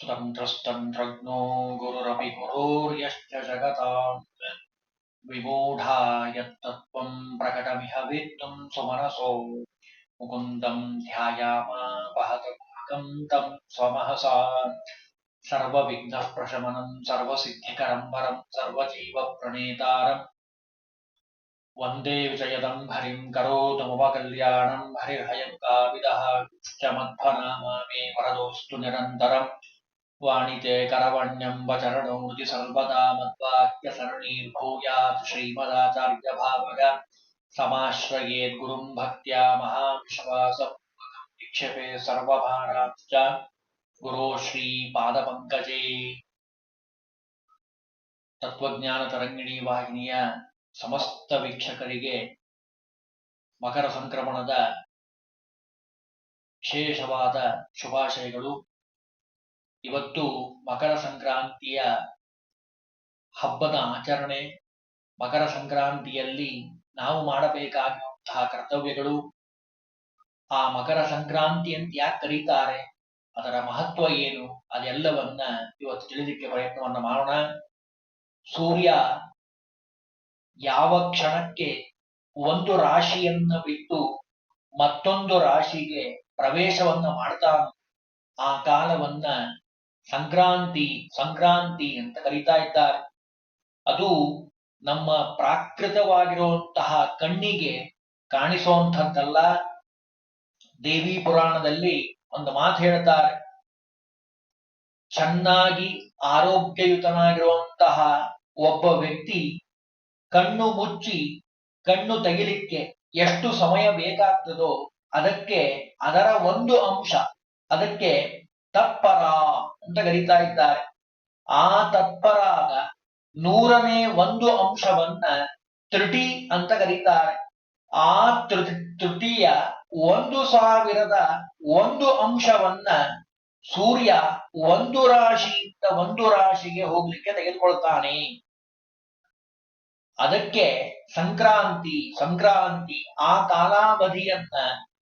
स्वतन्त्रस्तन्त्रज्ञो गुरुरपि गुरोर्यश्च जगताम्। विमूढा यत्तत्त्वम् प्रकटमिह वेत्तुम् सुमनसो। मुकुन्दम् तम् स्वमहसा। सर्वविघ्नः प्रशमनम् सर्वसिद्धिकरम् वरम् सर्वजीवप्रणेतारम् वंदे विजयदम् हरिम् करोतमुपकल्याणम् हरिर्हयङ्काविदः काविदः मध्वनामामे वरदोऽस्तु निरन्तरम्। वाणिते करवण्यं वचरणो मृति सर्वदा मद्वाक्यसरणीर्भूयात् श्रीमदाचार्यभावग समाश्रयेद्गुरुम् भक्त्या महाविश्वासम् निक्षेपे सर्वभाराश्च गुरो श्रीपादपङ्कजे। तत्त्वज्ञानतरङ्गिणी वाहिनीय। ಸಮಸ್ತ ವೀಕ್ಷಕರಿಗೆ ಮಕರ ಸಂಕ್ರಮಣದ ವಿಶೇಷವಾದ ಶುಭಾಶಯಗಳು. ಇವತ್ತು ಮಕರ ಸಂಕ್ರಾಂತಿಯ ಹಬ್ಬದ ಆಚರಣೆ. ಮಕರ ಸಂಕ್ರಾಂತಿಯಲ್ಲಿ ನಾವು ಮಾಡಬೇಕಾಗಿರುವಂತಹ ಕರ್ತವ್ಯಗಳು. ಆ ಮಕರ ಸಂಕ್ರಾಂತಿ ಅಂತ ಯಾಕೆ ಕರೀತಾರೆ? ಅದರ ಮಹತ್ವ ಏನು? ಅದೆಲ್ಲವನ್ನ ಇವತ್ತು ತಿಳಿದಿಕ್ಕೆ ಪ್ರಯತ್ನವನ್ನ ಮಾಡೋಣ. ಸೂರ್ಯ ಯಾವ ಕ್ಷಣಕ್ಕೆ ಒಂದು ರಾಶಿಯನ್ನು ಬಿಟ್ಟು ಮತ್ತೊಂದು ರಾಶಿಗೆ ಪ್ರವೇಶವನ್ನು ಮಾಡ್ತಾ ಆ ಕಾಲವನ್ನ ಸಂಕ್ರಾಂತಿ ಸಂಕ್ರಾಂತಿ ಅಂತ ಕರೀತಾ ಇದ್ದಾರೆ. ಅದು ನಮ್ಮ ಪ್ರಾಕೃತವಾಗಿರುವಂತಹ ಕಣ್ಣಿಗೆ ಕಾಣಿಸುವಂಥದ್ದಲ್ಲ. ದೇವಿ ಪುರಾಣದಲ್ಲಿ ಒಂದು ಮಾತು ಹೇಳ್ತಾರೆ. ಚೆನ್ನಾಗಿ ಆರೋಗ್ಯಯುತನಾಗಿರುವಂತಹ ಒಬ್ಬ ವ್ಯಕ್ತಿ ಕಣ್ಣು ಮುಚ್ಚಿ ಕಣ್ಣು ತೆಗಿಲಿಕ್ಕೆ ಎಷ್ಟು ಸಮಯ ಬೇಕಾಗ್ತದೋ ಅದಕ್ಕೆ ಅದರ ಒಂದು ಅಂಶ, ಅದಕ್ಕೆ ತತ್ಪರ ಅಂತ ಕರೀತಾ ಇದ್ದಾರೆ. ಆ ತತ್ಪರಾದ ನೂರನೇ ಒಂದು ಅಂಶವನ್ನ ತ್ರುಟಿ ಅಂತ ಕರೀತಾರೆ. ಆ ತೃ ತೃತೀಯ ಒಂದು ಸಾವಿರದ ಒಂದು ಅಂಶವನ್ನ ಸೂರ್ಯ ಒಂದು ರಾಶಿಯಿಂದ ಒಂದು ರಾಶಿಗೆ ಹೋಗ್ಲಿಕ್ಕೆ ತೆಗೆದುಕೊಳ್ತಾನೆ. ಅದಕ್ಕೆ ಸಂಕ್ರಾಂತಿ ಸಂಕ್ರಾಂತಿ, ಆ ಕಾಲಾವಧಿಯನ್ನ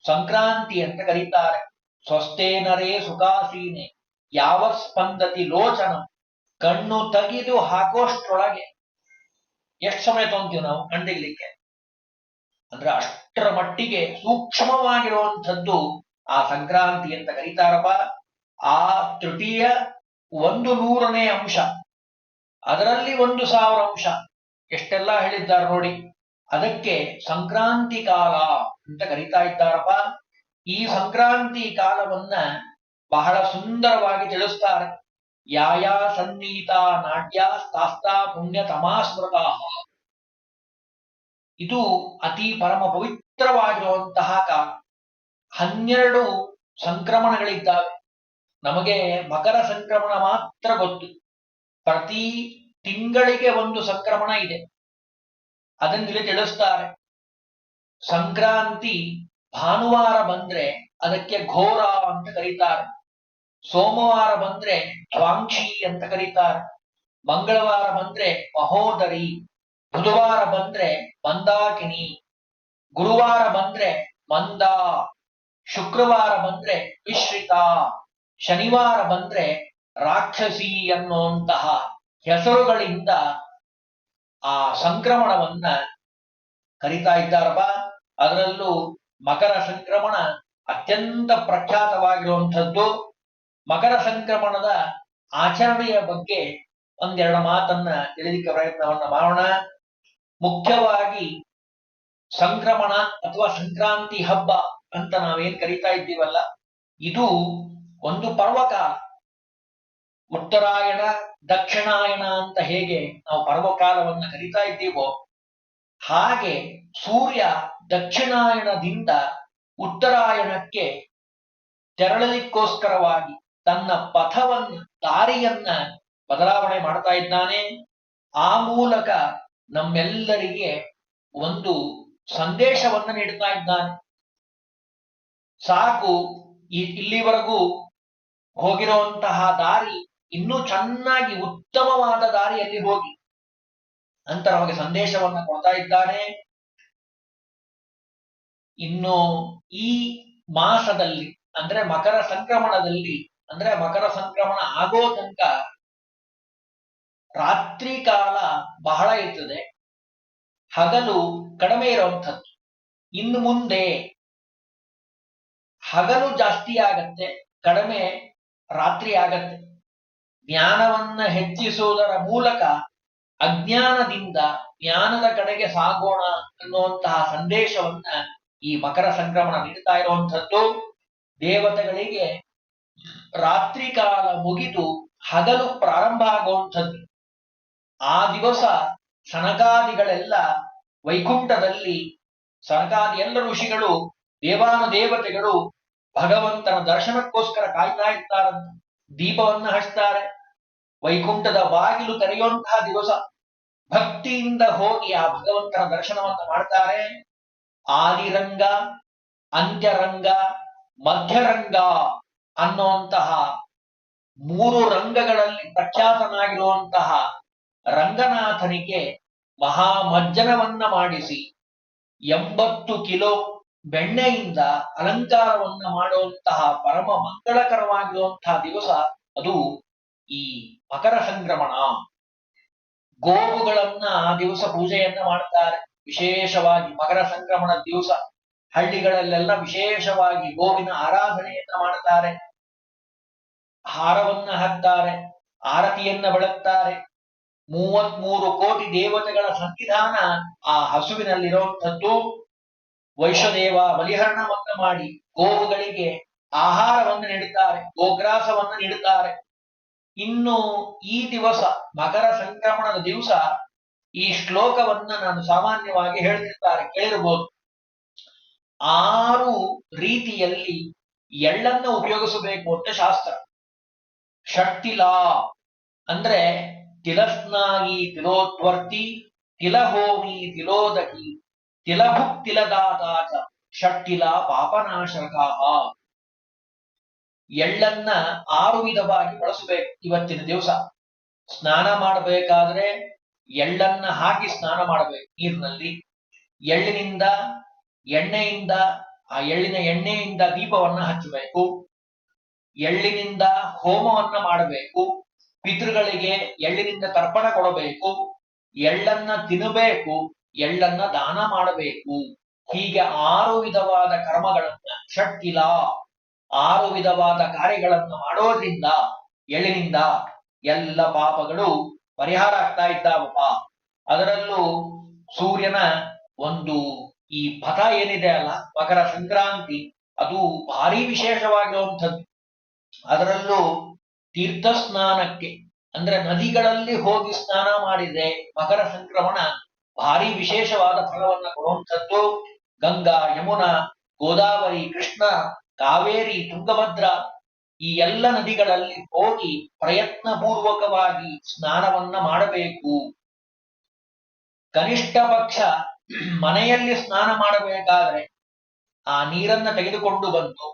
ಸಂಕ್ರಾಂತಿ ಅಂತ ಕರೀತಾರೆ. ಸ್ವಸ್ಥೇನರೇ ಸುಖಾಸೀನೆ, ಯಾವ ಸ್ಪಂದತಿ ಲೋಚನ, ಕಣ್ಣು ತೆಗೆದು ಹಾಕೋಷ್ಟ್ರೊಳಗೆ. ಎಷ್ಟು ಸಮಯ ತಗೊಂತೀವಿ ನಾವು ಕಣ್ತೆಗ್ಲಿಕ್ಕೆ ಅಂದ್ರೆ ಅಷ್ಟರ ಮಟ್ಟಿಗೆ ಸೂಕ್ಷ್ಮವಾಗಿರುವಂಥದ್ದು ಆ ಸಂಕ್ರಾಂತಿ ಅಂತ ಕರೀತಾರಪ್ಪ. ಆ ತೃತೀಯ ಒಂದು ನೂರನೇ ಅಂಶ. ಅದರಲ್ಲಿ ಒಂದು ಸಾವಿರ ಅಂಶ. ಎಷ್ಟೆಲ್ಲ ಹೇಳಿದ್ದಾರೆ ನೋಡಿ. ಅದಕ್ಕೆ ಸಂಕ್ರಾಂತಿ ಕಾಲ ಅಂತ ಕರೀತಾ ಇದ್ದಾರಪ್ಪ. ಈ ಸಂಕ್ರಾಂತಿ ಕಾಲವನ್ನ ಬಹಳ ಸುಂದರವಾಗಿ ತಿಳಿಸ್ತಾರೆ. ಯಾಯಾ ಸನ್ನೀತ ನಾಟ್ಯ ತಾಸ್ತಾ ಪುಣ್ಯ ತಮಾಸ್ಮೃತಾ ಇದು ಅತಿ ಪರಮ ಪವಿತ್ರವಾಗಿರುವಂತಹ ಕಾಲ. ಹನ್ನೆರಡು ಸಂಕ್ರಮಣಗಳಿದ್ದಾವೆ. ನಮಗೆ ಮಕರ ಸಂಕ್ರಮಣ ಮಾತ್ರ ಗೊತ್ತು. ಪ್ರತಿ ತಿಂಗಳಿಗೆ ಒಂದು ಸಂಕ್ರಮಣ ಇದೆ. ಅದನ್ನಿಲ್ಲಿ ತಿಳಿಸ್ತಾರೆ. ಸಂಕ್ರಾಂತಿ ಭಾನುವಾರ ಬಂದ್ರೆ ಅದಕ್ಕೆ ಘೋರ ಅಂತ ಕರೀತಾರೆ. ಸೋಮವಾರ ಬಂದ್ರೆ ಧ್ವಾಂಕ್ಷಿ ಅಂತ ಕರೀತಾರೆ. ಮಂಗಳವಾರ ಬಂದ್ರೆ ಮಹೋದರಿ. ಬುಧವಾರ ಬಂದ್ರೆ ಮಂದಾಕಿನಿ. ಗುರುವಾರ ಬಂದ್ರೆ ಮಂದ. ಶುಕ್ರವಾರ ಬಂದ್ರೆ ವಿಶ್ರಿತ ಶನಿವಾರ ಬಂದ್ರೆ ರಾಕ್ಷಸಿ ಅನ್ನುವಂತಹ ಹೆಸರುಗಳಿಂದ ಆ ಸಂಕ್ರಮಣವನ್ನ ಕರೀತಾ ಇದ್ದಾರಪ್ಪ. ಅದರಲ್ಲೂ ಮಕರ ಸಂಕ್ರಮಣ ಅತ್ಯಂತ ಪ್ರಖ್ಯಾತವಾಗಿರುವಂಥದ್ದು. ಮಕರ ಸಂಕ್ರಮಣದ ಆಚರಣೆಯ ಬಗ್ಗೆ ಒಂದೆರಡು ಮಾತನ್ನ ತಿಳಿದಿಕ್ಕೆ ಪ್ರಯತ್ನವನ್ನ ಮಾಡೋಣ. ಮುಖ್ಯವಾಗಿ ಸಂಕ್ರಮಣ ಅಥವಾ ಸಂಕ್ರಾಂತಿ ಹಬ್ಬ ಅಂತ ನಾವೇನ್ ಕರೀತಾ ಇದ್ದೀವಲ್ಲ, ಇದು ಒಂದು ಪರ್ವಕಾಲ. ಉತ್ತರಾಯಣ ದಕ್ಷಿಣಾಯಣ ಅಂತ ಹೇಗೆ ನಾವು ಪರ್ವಕಾಲವನ್ನು ಕರಿತಾ ಇದ್ದೀವೋ, ಹಾಗೆ ಸೂರ್ಯ ದಕ್ಷಿಣಾಯಣದಿಂದ ಉತ್ತರಾಯಣಕ್ಕೆ ತೆರಳಲಿಕ್ಕೋಸ್ಕರವಾಗಿ ತನ್ನ ಪಥವನ್ನು, ದಾರಿಯನ್ನ ಬದಲಾವಣೆ ಮಾಡ್ತಾ ಇದ್ದಾನೆ. ಆ ಮೂಲಕ ನಮ್ಮೆಲ್ಲರಿಗೆ ಒಂದು ಸಂದೇಶವನ್ನ ನೀಡ್ತಾ ಇದ್ದಾನೆ. ಸಾಕು ಇಲ್ಲಿವರೆಗೂ ಹೋಗಿರುವಂತಹ ದಾರಿ ಇನ್ನೂ ಚೆನ್ನಾಗಿ ಉತ್ತಮವಾದ ದಾರಿಯಲ್ಲಿ ಹೋಗಿ. ಅಂತ ನಮಗೆ ಸಂದೇಶವನ್ನು ಕೊಡ್ತಾ ಇದ್ದಾನೆ. ಇನ್ನು ಈ ಮಾಸದಲ್ಲಿ, ಅಂದ್ರೆ ಮಕರ ಸಂಕ್ರಮಣದಲ್ಲಿ, ಅಂದ್ರೆ ಮಕರ ಸಂಕ್ರಮಣ ಆಗೋ ತನಕ ರಾತ್ರಿ ಕಾಲ ಬಹಳ ಇರ್ತದೆ. ಹಗಲು ಕಡಿಮೆ ಇರುವಂಥದ್ದು. ಇನ್ನು ಮುಂದೆ ಹಗಲು ಜಾಸ್ತಿ ಆಗತ್ತೆ, ಕಡಿಮೆ ರಾತ್ರಿ ಆಗತ್ತೆ. ಜ್ಞಾನವನ್ನ ಹೆಚ್ಚಿಸುವುದರ ಮೂಲಕ ಅಜ್ಞಾನದಿಂದ ಜ್ಞಾನದ ಕಡೆಗೆ ಸಾಗೋಣ ಅನ್ನುವಂತಹ ಸಂದೇಶವನ್ನ ಈ ಮಕರ ಸಂಕ್ರಮಣ ನೀಡ್ತಾ ಇರುವಂಥದ್ದು. ದೇವತೆಗಳಿಗೆ ರಾತ್ರಿ ಕಾಲ ಮುಗಿದು ಹಗಲು ಪ್ರಾರಂಭ ಆಗುವಂಥದ್ದು. ಆ ದಿವಸ ಸನಕಾದಿಗಳೆಲ್ಲ ವೈಕುಂಠದಲ್ಲಿ ಸನಕಾದಿ ಎಲ್ಲ ಋಷಿಗಳು, ದೇವಾನು ದೇವತೆಗಳು ಭಗವಂತನ ದರ್ಶನಕ್ಕೋಸ್ಕರ ಕಾಯ್ತಾ ಇರ್ತಾರಂತ. ದೀಪವನ್ನ ಹಚ್ತಾರೆ. ವೈಕುಂಠದ ಬಾಗಿಲು ತೆರೆಯುವಂತಹ ದಿವಸ ಭಕ್ತಿಯಿಂದ ಹೋಗಿ ಆ ಭಗವಂತನ ದರ್ಶನವನ್ನ ಮಾಡ್ತಾರೆ. ಆದಿರಂಗ, ಅಂತ್ಯರಂಗ, ಮಧ್ಯರಂಗ ಅನ್ನುವಂತಹ ಮೂರು ರಂಗಗಳಲ್ಲಿ ಪ್ರಖ್ಯಾತನಾಗಿರುವಂತಹ ರಂಗನಾಥನಿಗೆ ಮಹಾಮಜ್ಜನವನ್ನ ಮಾಡಿಸಿ ಎಂಬತ್ತು ಕಿಲೋ ಬೆಣ್ಣೆಯಿಂದ ಅಲಂಕಾರವನ್ನ ಮಾಡುವಂತಹ ಪರಮ ಮಂಗಳಕರವಾಗಿರುವಂತಹ ದಿವಸ ಅದು ಈ ಮಕರ ಸಂಕ್ರಮಣ. ಗೋವುಗಳನ್ನ ಆ ದಿವಸ ಪೂಜೆಯನ್ನ ಮಾಡ್ತಾರೆ. ವಿಶೇಷವಾಗಿ ಮಕರ ಸಂಕ್ರಮಣ ದಿವಸ. ಹಳ್ಳಿಗಳಲ್ಲೆಲ್ಲ ವಿಶೇಷವಾಗಿ ಗೋವಿನ ಆರಾಧನೆಯನ್ನ ಮಾಡ್ತಾರೆ. ಹಾರವನ್ನ ಹಾಕ್ತಾರೆ, ಆರತಿಯನ್ನ ಬೆಳಗ್ತಾರೆ. ಮೂವತ್ಮೂರು ಕೋಟಿ ದೇವತೆಗಳ ಸನ್ನಿಧಾನ ಆ ಹಸುವಿನಲ್ಲಿರುವಂಥದ್ದು. ವೈಶ್ವದೇವ ಬಲಿಹರಣವನ್ನ ಮಾಡಿ ಗೋವುಗಳಿಗೆ ಆಹಾರವನ್ನು ನೀಡುತ್ತಾರೆ, ಗೋಗ್ರಾಸವನ್ನು ನೀಡುತ್ತಾರೆ. ಇನ್ನು ಈ ದಿವಸ ಮಕರ ಸಂಕ್ರಮಣದ ದಿವಸ ಈ ಶ್ಲೋಕವನ್ನ ನಾನು ಸಾಮಾನ್ಯವಾಗಿ ಹೇಳ್ತಿರ್ತಾರೆ, ಕೇಳಿರ್ಬೋದು. ಆರು ರೀತಿಯಲ್ಲಿ ಎಳ್ಳನ್ನು ಉಪಯೋಗಿಸಬೇಕು ಅಂತ ಶಾಸ್ತ್ರ. ಷಟ್ಟಿಲ ಅಂದ್ರೆ ತಿಲಸ್ನಾಗಿ ತಿಲೋತ್ವರ್ತಿ ತಿಲಹೋಮಿ ತಿಲೋದಕಿ. ತಿಲಭುಕ್ ತಿಲದಾತಾಚ ಷಟ್ಟಿಲ ಪಾಪನಾಶಕಾಹ ಎಳ್ಳನ್ನ ಆರು ವಿಧವಾಗಿ ಬಳಸಬೇಕು ಇವತ್ತಿನ ದಿವಸ. ಸ್ನಾನ ಮಾಡಬೇಕಾದ್ರೆ ಎಳ್ಳನ್ನ ಹಾಕಿ ಸ್ನಾನ ಮಾಡಬೇಕು ನೀರಿನಲ್ಲಿ. ಎಳ್ಳಿನಿಂದ ಎಣ್ಣೆಯಿಂದ, ಆ ಎಳ್ಳಿನ ಎಣ್ಣೆಯಿಂದ ದೀಪವನ್ನ ಹಚ್ಚಬೇಕು. ಎಳ್ಳಿನಿಂದ ಹೋಮವನ್ನ ಮಾಡಬೇಕು. ಪಿತೃಗಳಿಗೆ ಎಳ್ಳಿನಿಂದ ತರ್ಪಣ ಕೊಡಬೇಕು. ಎಳ್ಳನ್ನ ತಿನ್ನಬೇಕು. ಎಳ್ಳನ್ನ ದಾನ ಮಾಡಬೇಕು. ಹೀಗೆ ಆರು ವಿಧವಾದ ಕರ್ಮಗಳನ್ನ ಷಟ್ಟಿಲ ಆರು ವಿಧವಾದ ಕಾರ್ಯಗಳನ್ನು ಮಾಡೋದ್ರಿಂದ ಎಳ್ಳಿನಿಂದ ಎಲ್ಲ ಪಾಪಗಳು ಪರಿಹಾರ ಆಗ್ತಾ ಇದ್ದಾವಪ್ಪ. ಅದರಲ್ಲೂ ಸೂರ್ಯನ ಒಂದು ಈ ಪಥ ಏನಿದೆ ಅಲ್ಲ, ಮಕರ ಸಂಕ್ರಾಂತಿ, ಅದು ಭಾರಿ ವಿಶೇಷವಾಗಿರುವಂಥದ್ದು. ಅದರಲ್ಲೂ ತೀರ್ಥ ಸ್ನಾನಕ್ಕೆ, ಅಂದ್ರೆ ನದಿಗಳಲ್ಲಿ ಹೋಗಿ ಸ್ನಾನ ಮಾಡಿದ್ರೆ ಮಕರ ಸಂಕ್ರಮಣ ಭಾರಿ ವಿಶೇಷವಾದ ಫಲವನ್ನ ಕೊಡುವಂಥದ್ದು ಗಂಗಾ, ಯಮುನಾ, ಗೋದಾವರಿ, ಕೃಷ್ಣ, ಕಾವೇರಿ, ತುಂಗಭದ್ರ ಈ ಎಲ್ಲ ನದಿಗಳಲ್ಲಿ ಹೋಗಿ ಪ್ರಯತ್ನ ಪೂರ್ವಕವಾಗಿ ಸ್ನಾನವನ್ನ ಮಾಡಬೇಕು. ಕನಿಷ್ಠ ಪಕ್ಷ ಮನೆಯಲ್ಲಿ ಸ್ನಾನ ಮಾಡಬೇಕಾದ್ರೆ ಆ ನೀರನ್ನ ತೆಗೆದುಕೊಂಡು ಬಂದು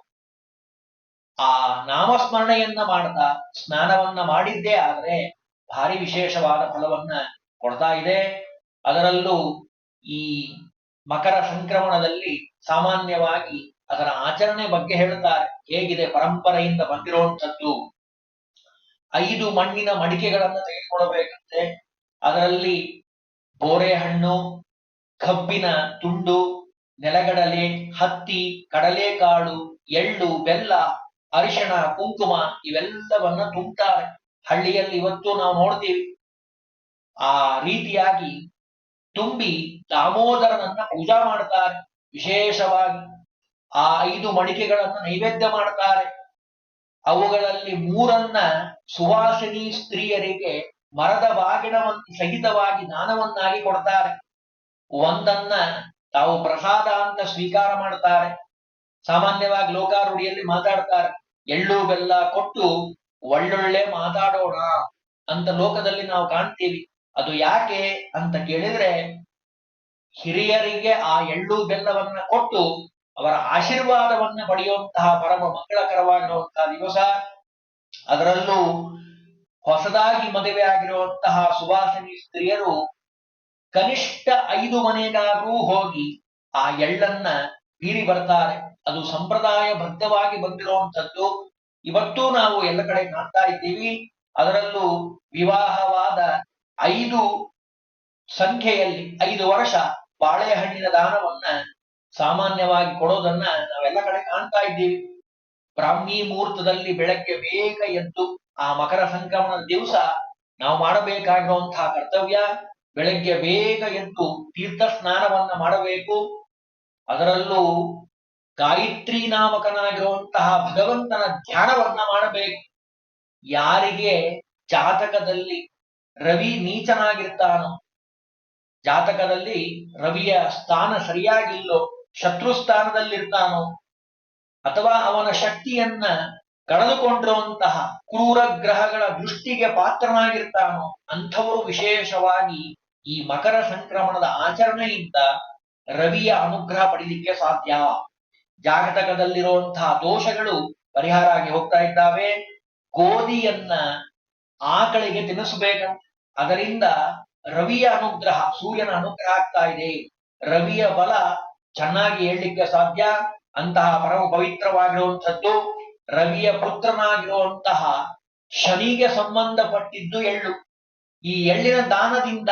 ಆ ನಾಮಸ್ಮರಣೆಯನ್ನ ಮಾಡ್ತಾ ಸ್ನಾನವನ್ನ ಮಾಡಿದ್ದೇ ಆದ್ರೆ ಭಾರಿ ವಿಶೇಷವಾದ ಫಲವನ್ನ ಕೊಡ್ತಾ ಇದೆ. ಅದರಲ್ಲೂ ಈ ಮಕರ ಸಂಕ್ರಮಣದಲ್ಲಿ ಸಾಮಾನ್ಯವಾಗಿ ಅದರ ಆಚರಣೆ ಬಗ್ಗೆ ಹೇಳುತ್ತಾರೆ. ಹೇಗಿದೆ ಪರಂಪರೆಯಿಂದ ಬಂದಿರುವಂಥದ್ದು. ಐದು ಮಣ್ಣಿನ ಮಡಿಕೆಗಳನ್ನು ತೆಗೆದುಕೊಳ್ಳಬೇಕಂತೆ. ಅದರಲ್ಲಿ ಬೋರೆ ಹಣ್ಣು ಕಬ್ಬಿನ ತುಂಡು, ನೆಲಗಡಲೆ, ಹತ್ತಿ, ಕಡಲೆಕಾಳು, ಎಳ್ಳು, ಬೆಲ್ಲ, ಅರಿಶಿಣ, ಕುಂಕುಮ ಇವೆಲ್ಲವನ್ನ ತುಂಬುತ್ತಾರೆ ಹಳ್ಳಿಯಲ್ಲಿ ಇವತ್ತು ನಾವು ನೋಡ್ತೀವಿ. ಆ ರೀತಿಯಾಗಿ ತುಂಬಿ ದಾಮೋದರನನ್ನ ಪೂಜಾ ಮಾಡ್ತಾರೆ. ವಿಶೇಷವಾಗಿ ಆ ಐದು ಮಡಿಕೆಗಳನ್ನು ನೈವೇದ್ಯ ಮಾಡ್ತಾರೆ. ಅವುಗಳಲ್ಲಿ ಮೂರನ್ನ ಸುವಾಸಿನಿ ಸ್ತ್ರೀಯರಿಗೆ ಮರದ ಬಾಗಿಣವನ್ನು ಸಹಿತವಾಗಿ ದಾನವನ್ನಾಗಿ ಕೊಡ್ತಾರೆ. ಒಂದನ್ನ ತಾವು ಪ್ರಸಾದ ಅಂತ ಸ್ವೀಕಾರ ಮಾಡ್ತಾರೆ. ಸಾಮಾನ್ಯವಾಗಿ ಲೋಕಾರೂಢಿಯಲ್ಲಿ ಮಾತಾಡ್ತಾರೆ. ಎಳ್ಳು, ಬೆಲ್ಲ ಕೊಟ್ಟು ಒಳ್ಳೊಳ್ಳೆ ಮಾತಾಡೋಣ ಅಂತ ಲೋಕದಲ್ಲಿ ನಾವು ಕಾಣ್ತೀವಿ. ಅದು ಯಾಕೆ ಅಂತ ಕೇಳಿದ್ರೆ ಹಿರಿಯರಿಗೆ ಆ ಎಳ್ಳು ಬೆಲ್ಲವನ್ನ ಕೊಟ್ಟು ಅವರ ಆಶೀರ್ವಾದವನ್ನ ಪಡೆಯುವಂತಹ ಪರಮ ಮಂಗಳಕರವಾಗಿರುವಂತಹ ದಿವಸ, ಅದರಲ್ಲೂ ಹೊಸದಾಗಿ ಮದುವೆ ಆಗಿರುವಂತಹ ಸುವಾಸಿನಿ ಸ್ತ್ರೀಯರು ಕನಿಷ್ಠ ಐದು ಮನೆಗಾದರೂ ಹೋಗಿ ಆ ಎಳ್ಳನ್ನ ಬೀರಿ ಬರ್ತಾರೆ. ಅದು ಸಂಪ್ರದಾಯ ಬದ್ಧವಾಗಿ ಬಂದಿರುವಂತದ್ದು ಇವತ್ತು ನಾವು ಎಲ್ಲ ಕಡೆ ಕಾಣ್ತಾ ಇದ್ದೀವಿ. ಅದರಲ್ಲೂ ವಿವಾಹವಾದ ಐದು ಸಂಖ್ಯೆಯಲ್ಲಿ, ಐದು ವರ್ಷ ಬಾಳೆಹಣ್ಣಿನ ದಾನವನ್ನ ಸಾಮಾನ್ಯವಾಗಿ ಕೊಡೋದನ್ನ ನಾವೆಲ್ಲ ಕಡೆ ಕಾಣ್ತಾ ಇದ್ದೀವಿ. ಬ್ರಾಹ್ಮಿ ಮುಹೂರ್ತದಲ್ಲಿ ಬೆಳಗ್ಗೆ ಬೇಗ ಎದ್ದು ಆ ಮಕರ ಸಂಕ್ರಮಣದ ದಿವಸ ನಾವು ಮಾಡಬೇಕಾಗಿರುವಂತಹ ಕರ್ತವ್ಯ, ಬೆಳಗ್ಗೆ ಬೇಗ ಎದ್ದು ತೀರ್ಥ ಸ್ನಾನವನ್ನ ಮಾಡಬೇಕು. ಅದರಲ್ಲೂ ಗಾಯತ್ರಿ ನಾಮಕನಾಗಿರುವಂತಹ ಭಗವಂತನ ಧ್ಯಾನವನ್ನ ಮಾಡಬೇಕು. ಯಾರಿಗೆ ಜಾತಕದಲ್ಲಿ ರವಿ ನೀಚನಾಗಿರ್ತಾನೋ? ಜಾತಕದಲ್ಲಿ ರವಿಯ ಸ್ಥಾನ ಸರಿಯಾಗಿಲ್ಲೋ? ಶತ್ರು ಸ್ಥಾನದಲ್ಲಿರ್ತಾನೋ? ಅಥವಾ ಅವನ ಶಕ್ತಿಯನ್ನ ಕಳೆದುಕೊಂಡಿರುವಂತಹ ಕ್ರೂರ ಗ್ರಹಗಳ ದೃಷ್ಟಿಗೆ ಪಾತ್ರನಾಗಿರ್ತಾನೋ? ಅಂಥವರು ವಿಶೇಷವಾಗಿ ಈ ಮಕರ ಸಂಕ್ರಮಣದ ಆಚರಣೆಯಿಂದ ರವಿಯ ಅನುಗ್ರಹ ಪಡಿಲಿಕ್ಕೆ ಸಾಧ್ಯ. ಜಾಗತಕದಲ್ಲಿರುವಂತಹ ದೋಷಗಳು ಪರಿಹಾರ ಆಗಿ ಹೋಗ್ತಾ ಇದ್ದಾವೆ. ಗೋಧಿಯನ್ನ ಆಕಳಿಗೆ ತಿನ್ನಿಸಬೇಕಂತ ಅದರಿಂದ ರವಿಯ ಅನುಗ್ರಹ, ಸೂರ್ಯನ ಅನುಗ್ರಹ ಆಗ್ತಾ ಇದೆ. ರವಿಯ ಬಲ ಚೆನ್ನಾಗಿ ಹೇಳಲಿಕ್ಕೆ ಸಾಧ್ಯ. ಅಂತಹ ಪರಮ ಪವಿತ್ರವಾಗಿರುವಂಥದ್ದು, ರವಿಯ ಪುತ್ರನಾಗಿರುವಂತಹ ಶನಿಗೆ ಸಂಬಂಧಪಟ್ಟಿದ್ದು ಎಳ್ಳು. ಈ ಎಳ್ಳಿನ ದಾನದಿಂದ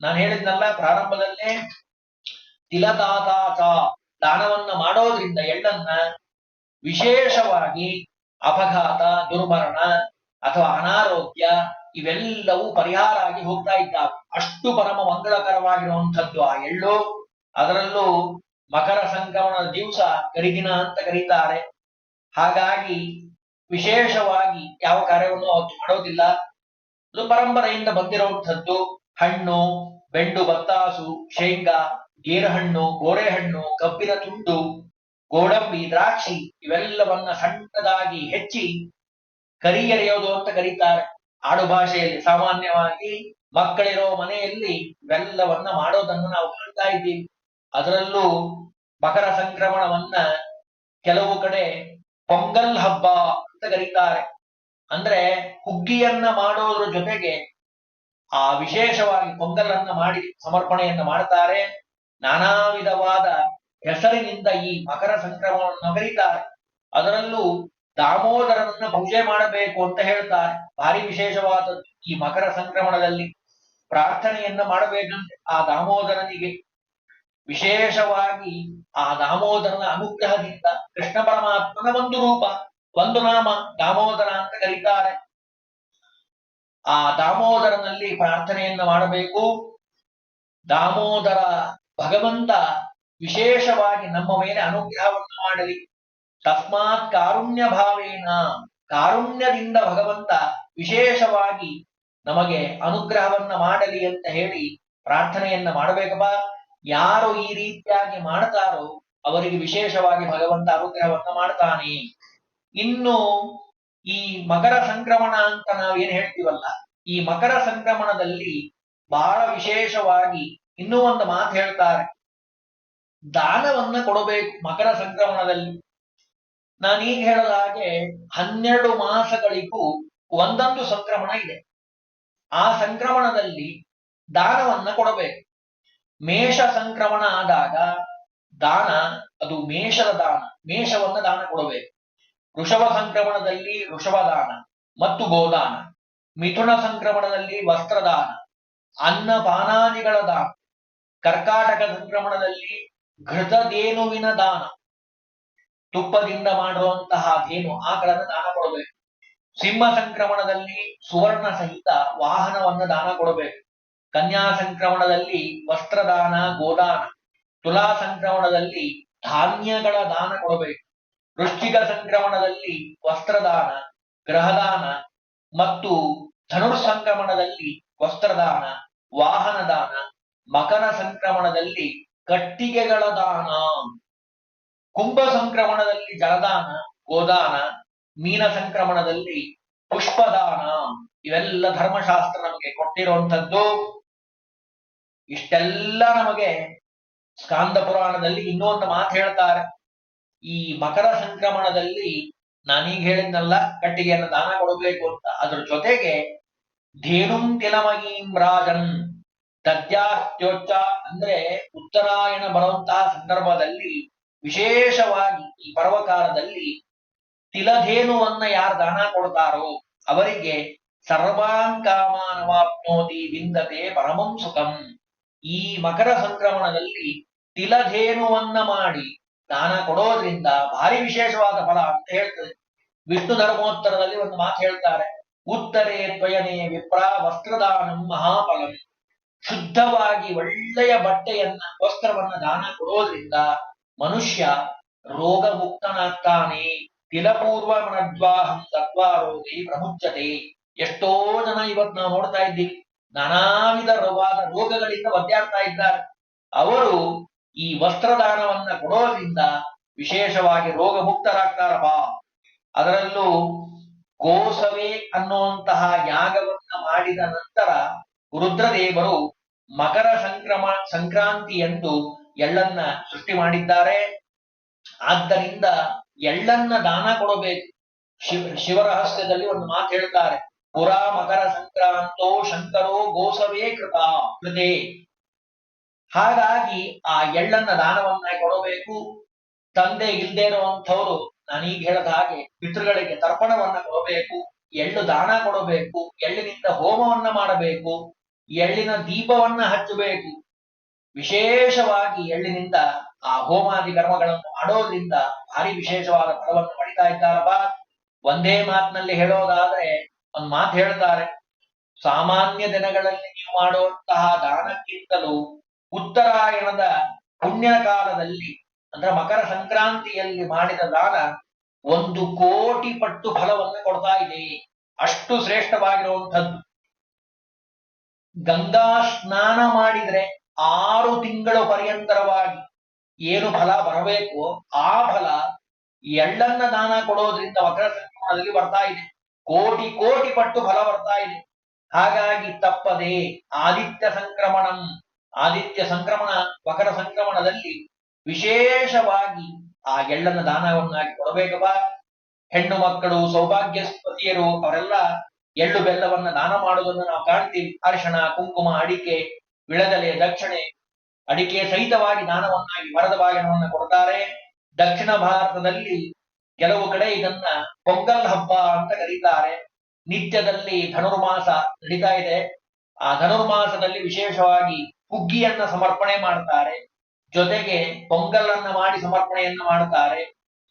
ನಾನು ಹೇಳಿದ್ನಲ್ಲ ಪ್ರಾರಂಭದಲ್ಲೇ ತಿಲದಾತಾತ ದಾನವನ್ನ ಮಾಡೋದ್ರಿಂದ ಎಳ್ಳನ್ನ ವಿಶೇಷವಾಗಿ ಅಪಘಾತ, ದುರ್ಮರಣ ಅಥವಾ ಅನಾರೋಗ್ಯ ಇವೆಲ್ಲವೂ ಪರಿಹಾರ ಆಗಿ ಹೋಗ್ತಾ ಇದ್ದ ಅಷ್ಟು ಪರಮ ಮಂಗಳಕರವಾಗಿರುವಂಥದ್ದು ಆ ಎಳ್ಳು. ಅದರಲ್ಲೂ ಮಕರ ಸಂಕ್ರಮಣದ ದಿವಸ ಕರಿದಿನ ಅಂತ ಕರೀತಾರೆ. ಹಾಗಾಗಿ ವಿಶೇಷವಾಗಿ ಯಾವ ಕಾರ್ಯವನ್ನು ಅವತ್ತು ಮಾಡೋದಿಲ್ಲ. ಅದು ಪರಂಪರೆಯಿಂದ ಬಂದಿರುವಂಥದ್ದು. ಹಣ್ಣು, ಬೆಂಡು, ಬತ್ತಾಸು, ಶೇಂಗಾ, ಗೇರಹಣ್ಣು, ಗೋರೆಹಣ್ಣು, ಕಬ್ಬಿನ ತುಂಡು, ಗೋಡಂಬಿ, ದ್ರಾಕ್ಷಿ ಇವೆಲ್ಲವನ್ನ ಸಣ್ಣದಾಗಿ ಹೆಚ್ಚಿ ಕರಿ ಎರೆಯೋದು ಅಂತ ಕರೀತಾರೆ. ಆಡು ಭಾಷೆಯಲ್ಲಿ ಸಾಮಾನ್ಯವಾಗಿ ಮಕ್ಕಳಿರೋ ಮನೆಯಲ್ಲಿ ಇವೆಲ್ಲವನ್ನ ಮಾಡೋದನ್ನು ನಾವು ಕಾಣ್ತಾ ಇದ್ದೀವಿ. ಅದರಲ್ಲೂ ಮಕರ ಸಂಕ್ರಮಣವನ್ನ ಕೆಲವು ಕಡೆ ಪೊಂಗಲ್ ಹಬ್ಬ ಅಂತ ಕರೀತಾರೆ. ಅಂದ್ರೆ ಹುಗ್ಗಿಯನ್ನ ಮಾಡೋದ್ರ ಜೊತೆಗೆ ಆ ವಿಶೇಷವಾಗಿ ಪೊಂಗಲನ್ನ ಮಾಡಿ ಸಮರ್ಪಣೆಯನ್ನ ಮಾಡ್ತಾರೆ. ನಾನಾ ವಿಧವಾದ ಹೆಸರಿನಿಂದ ಈ ಮಕರ ಸಂಕ್ರಮಣವನ್ನು ಕರೀತಾರೆ. ಅದರಲ್ಲೂ ದಾಮೋದರನನ್ನ ಪೂಜೆ ಮಾಡಬೇಕು ಅಂತ ಹೇಳ್ತಾರೆ. ಭಾರಿ ವಿಶೇಷವಾದದ್ದು ಈ ಮಕರ ಸಂಕ್ರಮಣದಲ್ಲಿ ಪ್ರಾರ್ಥನೆಯನ್ನ ಮಾಡಬೇಕಂತೆ ಆ ದಾಮೋದರನಿಗೆ ವಿಶೇಷವಾಗಿ ಆ ದಾಮೋದರನ ಅನುಗ್ರಹದಿಂದ ಕೃಷ್ಣ ಪರಮಾತ್ಮನ ಒಂದು ರೂಪ, ಒಂದು ನಾಮ ದಾಮೋದರ ಅಂತ ಕರೀತಾರೆ. ಆ ದಾಮೋದರನಲ್ಲಿ ಪ್ರಾರ್ಥನೆಯನ್ನ ಮಾಡಬೇಕು. ದಾಮೋದರ ಭಗವಂತ ವಿಶೇಷವಾಗಿ ನಮ್ಮ ಮೇಲೆ ಅನುಗ್ರಹವನ್ನು ಮಾಡಲಿ. ತಸ್ಮಾತ್ ಕಾರುಣ್ಯ ಭಾವೇನ ಕಾರುಣ್ಯದಿಂದ ಭಗವಂತ ವಿಶೇಷವಾಗಿ ನಮಗೆ ಅನುಗ್ರಹವನ್ನ ಮಾಡಲಿ ಅಂತ ಹೇಳಿ ಪ್ರಾರ್ಥನೆಯನ್ನ ಮಾಡಬೇಕಪ್ಪ. ಯಾರು ಈ ರೀತಿಯಾಗಿ ಮಾಡ್ತಾರೋ ಅವರಿಗೆ ವಿಶೇಷವಾಗಿ ಭಗವಂತ ಅನುಗ್ರಹವನ್ನ ಮಾಡ್ತಾನೆ. ಇನ್ನು ಈ ಮಕರ ಸಂಕ್ರಮಣ ಅಂತ ನಾವು ಏನ್ ಹೇಳ್ತೀವಲ್ಲ, ಈ ಮಕರ ಸಂಕ್ರಮಣದಲ್ಲಿ ಬಹಳ ವಿಶೇಷವಾಗಿ ಇನ್ನೂ ಒಂದು ಮಾತು ಹೇಳ್ತಾರೆ. ದಾನವನ್ನ ಕೊಡಬೇಕು ಮಕರ ಸಂಕ್ರಮಣದಲ್ಲಿ. ನಾನೀಗ ಹೇಳಿದ ಹಾಗೆ ಹನ್ನೆರಡು ಮಾಸಗಳಿಗೂ ಒಂದೊಂದು ಸಂಕ್ರಮಣ ಇದೆ. ಆ ಸಂಕ್ರಮಣದಲ್ಲಿ ದಾನವನ್ನ ಕೊಡಬೇಕು. ಮೇಷ ಸಂಕ್ರಮಣ ಆದಾಗ ದಾನ, ಅದು ಮೇಷದ ದಾನ, ಮೇಷವನ್ನ ದಾನ ಕೊಡಬೇಕು. ವೃಷಭ ಸಂಕ್ರಮಣದಲ್ಲಿ ಋಷಭ ದಾನ ಮತ್ತು ಗೋದಾನ. ಮಿಥುನ ಸಂಕ್ರಮಣದಲ್ಲಿ ವಸ್ತ್ರದಾನ, ಅನ್ನ ಪಾನಾದಿಗಳ ದಾನ. ಕರ್ಕಾಟಕ ಸಂಕ್ರಮಣದಲ್ಲಿ ಘೃತದೇನುವಿನ ದಾನ. ತುಪ್ಪದಿಂದ ಮಾಡುವಂತಹ ಧೇನು ಆಕಳನ್ನು ದಾನ ಕೊಡಬೇಕು. ಸಿಂಹ ಸಂಕ್ರಮಣದಲ್ಲಿ ಸುವರ್ಣ ಸಹಿತ ವಾಹನವನ್ನ ದಾನ ಕೊಡಬೇಕು. ಕನ್ಯಾ ಸಂಕ್ರಮಣದಲ್ಲಿ ವಸ್ತ್ರದಾನ, ಗೋದಾನ, ತುಲಾ ಸಂಕ್ರಮಣದಲ್ಲಿ ಧಾನ್ಯಗಳ ದಾನ ಕೊಡಬೇಕು. ವೃಶ್ಚಿಕ ಸಂಕ್ರಮಣದಲ್ಲಿ ವಸ್ತ್ರದಾನ, ಗ್ರಹದಾನ ಮತ್ತು ಧನುರ್ ಸಂಕ್ರಮಣದಲ್ಲಿ ವಸ್ತ್ರದಾನ ವಾಹನ ದಾನ ಮಕರ ಸಂಕ್ರಮಣದಲ್ಲಿ ಕಟ್ಟಿಗೆಗಳ ದಾನ. ಕುಂಭ ಸಂಕ್ರಮಣದಲ್ಲಿ ಜಲದಾನ, ಗೋದಾನ, ಮೀನ ಸಂಕ್ರಮಣದಲ್ಲಿ ಪುಷ್ಪದಾನ, ಇವೆಲ್ಲ ಧರ್ಮಶಾಸ್ತ್ರ ನಮಗೆ ಕೊಟ್ಟಿರುವಂಥದ್ದು. ಇಷ್ಟೆಲ್ಲ ನಮಗೆ ಸ್ಕಾಂದ ಪುರಾಣದಲ್ಲಿ ಇನ್ನೊಂದು ಮಾತು ಹೇಳ್ತಾರೆ. ಈ ಮಕರ ಸಂಕ್ರಮಣದಲ್ಲಿ ನಾನೀಗ ಹೇಳಿದ್ನಲ್ಲ, ಕಟ್ಟಿಗೆಯನ್ನು ದಾನ ಕೊಡಬೇಕು ಅಂತ. ಅದ್ರ ಜೊತೆಗೆ ಧೇನುಂ ತಿಲಮಗೀಂ ರಾಜನ್ ದದ್ಯಾತ್ಯೋಚ್ಚ ಅಂದ್ರೆ ಉತ್ತರಾಯಣ ಬರುವಂತಹ ಸಂದರ್ಭದಲ್ಲಿ ವಿಶೇಷವಾಗಿ ಈ ಪರ್ವಕಾಲದಲ್ಲಿ ತಿಲಧೇನುವನ್ನ ಯಾರು ದಾನ ಕೊಡ್ತಾರೋ ಅವರಿಗೆ ಸರ್ವಾನ್ ಕಾಮಾನವಾಪ್ನೋತಿ ವಿಂದತೆ ಪರಮಂ ಸುಖಂ. ಈ ಮಕರ ಸಂಕ್ರಮಣದಲ್ಲಿ ತಿಲಧೇನುವನ್ನ ಮಾಡಿ ದಾನ ಕೊಡೋದ್ರಿಂದ ಭಾರಿ ವಿಶೇಷವಾದ ಫಲ ಅಂತ ಹೇಳ್ತದೆ. ವಿಷ್ಣು ಧರ್ಮೋತ್ತರದಲ್ಲಿ ಒಂದು ಮಾತು ಹೇಳ್ತಾರೆ. ಉತ್ತರೇ ತ್ವಯನೇ ವಿಪ್ರ ವಸ್ತ್ರದಾನಂ ಮಹಾಫಲಂ. ಶುದ್ಧವಾಗಿ ಒಳ್ಳೆಯ ಬಟ್ಟೆಯನ್ನ ವಸ್ತ್ರವನ್ನ ದಾನ ಕೊಡೋದ್ರಿಂದ ಮನುಷ್ಯ ರೋಗ ಮುಕ್ತನಾಗ್ತಾನೆ ತಿಲಪೂರ್ವ ಮನದ್ವಾಹಂ ಸತ್ವಾರೋಗಿ ಪ್ರಮುಚ್ಚತೆ ಎಷ್ಟೋ ಜನ ಇವತ್ತು ನಾವು ನೋಡ್ತಾ ಇದ್ದೀವಿ ನಾನಾ ವಿಧವಾದ ರೋಗಗಳಿಂದ ಒದ್ದಾಡ್ತಾ ಇದ್ದಾರೆ. ಅವರು ಈ ವಸ್ತ್ರದಾನವನ್ನ ಕೊಡೋದ್ರಿಂದ ವಿಶೇಷವಾಗಿ ರೋಗ ಮುಕ್ತರಾಗ್ತಾರಪ್ಪ ಅದರಲ್ಲೂ ಗೋಸವೆ ಅನ್ನುವಂತಹ ಯಾಗವನ್ನ ಮಾಡಿದ ನಂತರ ರುದ್ರದೇವರು ಮಕರ ಸಂಕ್ರಮ ಸಂಕ್ರಾಂತಿಯಂದು ಎಳ್ಳನ್ನ ಸೃಷ್ಟಿ ಮಾಡಿದ್ದಾರೆ. ಆದ್ದರಿಂದ ಎಳ್ಳನ್ನ ದಾನ ಕೊಡಬೇಕು. ಶಿವ ಶಿವರಹಸ್ಯದಲ್ಲಿ ಒಂದು ಮಾತು ಹೇಳ್ತಾರೆ. ಪುರಾ ಮಕರ ಸಂಕ್ರಾಂತೋ ಶಂಕರೋ ಗೋಸವೇ ಕೃತ ಕೃತೆ. ಹಾಗಾಗಿ ಆ ಎಳ್ಳನ್ನ ದಾನವನ್ನ ಕೊಡಬೇಕು. ತಂದೆ ಇಲ್ದೇ ಇರುವಂಥವ್ರು ನಾನೀಗ ಹೇಳಿದ ಹಾಗೆ ಪಿತೃಗಳಿಗೆ ತರ್ಪಣವನ್ನ ಕೊಡಬೇಕು, ಎಳ್ಳು ದಾನ ಕೊಡಬೇಕು, ಎಳ್ಳಿನಿಂದ ಹೋಮವನ್ನ ಮಾಡಬೇಕು, ಎಳ್ಳಿನ ದೀಪವನ್ನ ಹಚ್ಚಬೇಕು. ವಿಶೇಷವಾಗಿ ಎಳ್ಳಿನಿಂದ ಆ ಹೋಮಾದಿ ಕರ್ಮಗಳನ್ನು ಮಾಡೋದ್ರಿಂದ ಭಾರಿ ವಿಶೇಷವಾದ ಫಲವನ್ನು ಪಡಿತಾ ಇದ್ದಾರಪ್ಪ. ಒಂದೇ ಮಾತಿನಲ್ಲಿ ಹೇಳೋದಾದ್ರೆ ಒಂದ್ ಮಾತು ಹೇಳ್ತಾರೆ. ಸಾಮಾನ್ಯ ದಿನಗಳಲ್ಲಿ ನೀವು ಮಾಡುವಂತಹ ದಾನಕ್ಕಿಂತಲೂ ಉತ್ತರಾಯಣದ ಪುಣ್ಯ ಕಾಲದಲ್ಲಿ, ಅಂದ್ರೆ ಮಕರ ಸಂಕ್ರಾಂತಿಯಲ್ಲಿ ಮಾಡಿದ ದಾನ ಒಂದು ಕೋಟಿ ಪಟ್ಟು ಫಲವನ್ನು ಕೊಡ್ತಾ ಇದೆ. ಅಷ್ಟು ಶ್ರೇಷ್ಠವಾಗಿರುವಂಥದ್ದು. ಗಂಗಾ ಸ್ನಾನ ಮಾಡಿದ್ರೆ ಆರು ತಿಂಗಳು ಪರ್ಯಂತರವಾಗಿ ಏನು ಫಲ ಬರಬೇಕು ಆ ಫಲ ಎಳ್ಳನ್ನ ದಾನ ಕೊಡೋದ್ರಿಂದ ಮಕರ ಸಂಕ್ರಮಣದಲ್ಲಿ ಬರ್ತಾ ಇದೆ. ಕೋಟಿ ಕೋಟಿ ಪಟ್ಟು ಫಲ ಬರ್ತಾ ಇದೆ. ಹಾಗಾಗಿ ತಪ್ಪದೆ ಆದಿತ್ಯ ಸಂಕ್ರಮಣಂ, ಆದಿತ್ಯ ಸಂಕ್ರಮಣ ಮಕರ ಸಂಕ್ರಮಣದಲ್ಲಿ ವಿಶೇಷವಾಗಿ ಆ ಎಳ್ಳನ್ನ ದಾನವನ್ನಾಗಿ ಕೊಡಬೇಕಪ್ಪ. ಹೆಣ್ಣು ಮಕ್ಕಳು ಸೌಭಾಗ್ಯ ಸ್ಪತಿಯರು ಅವರೆಲ್ಲ ಎಳ್ಳು ಬೆಲ್ಲವನ್ನ ದಾನ ಮಾಡುವುದನ್ನು ನಾವು ಕಾಣ್ತೀವಿ. ಅರಿಶಿಣ, ಕುಂಕುಮ, ಅಡಿಕೆ ವಿಳೆದೆಲೆ ದಕ್ಷಿಣೆ. ಅಡಿಕೆ ಸಹಿತವಾಗಿ ದಾನವನ್ನಾಗಿ ಮರದ ಬಾಗಿನವನ್ನ ಕೊಡ್ತಾರೆ. ದಕ್ಷಿಣ ಭಾರತದಲ್ಲಿ ಕೆಲವು ಕಡೆ ಇದನ್ನ ಪೊಂಗಲ್ ಹಬ್ಬ ಅಂತ ಕರೀತಾರೆ. ನಿತ್ಯದಲ್ಲಿ ಧನುರ್ಮಾಸ ನಡೀತಾ ಇದೆ. ಆ ಧನುರ್ಮಾಸದಲ್ಲಿ ವಿಶೇಷವಾಗಿ ಹುಗ್ಗಿಯನ್ನ ಸಮರ್ಪಣೆ ಮಾಡ್ತಾರೆ. ಜೊತೆಗೆ ಪೊಂಗಲನ್ನ ಮಾಡಿ ಸಮರ್ಪಣೆಯನ್ನ ಮಾಡ್ತಾರೆ.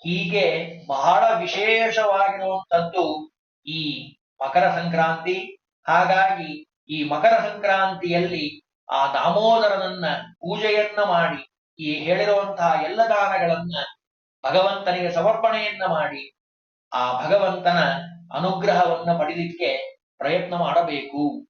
ಹೀಗೆ ಬಹಳ ವಿಶೇಷವಾಗಿರುವಂತದ್ದು ಈ ಮಕರ ಸಂಕ್ರಾಂತಿ. ಹಾಗಾಗಿ ಈ ಮಕರ ಸಂಕ್ರಾಂತಿಯಲ್ಲಿ ಆ ದಾಮೋದರನನ್ನ ಪೂಜೆಯನ್ನ ಮಾಡಿ, ಈ ಹೇಳಿರುವಂತಹ ಎಲ್ಲ ದಾನಗಳನ್ನ ಭಗವಂತನಿಗೆ ಸಮರ್ಪಣೆಯನ್ನ ಮಾಡಿ, ಆ ಭಗವಂತನ ಅನುಗ್ರಹವನ್ನ ಪಡಿಲಿಕ್ಕೆ ಪ್ರಯತ್ನ ಮಾಡಬೇಕು.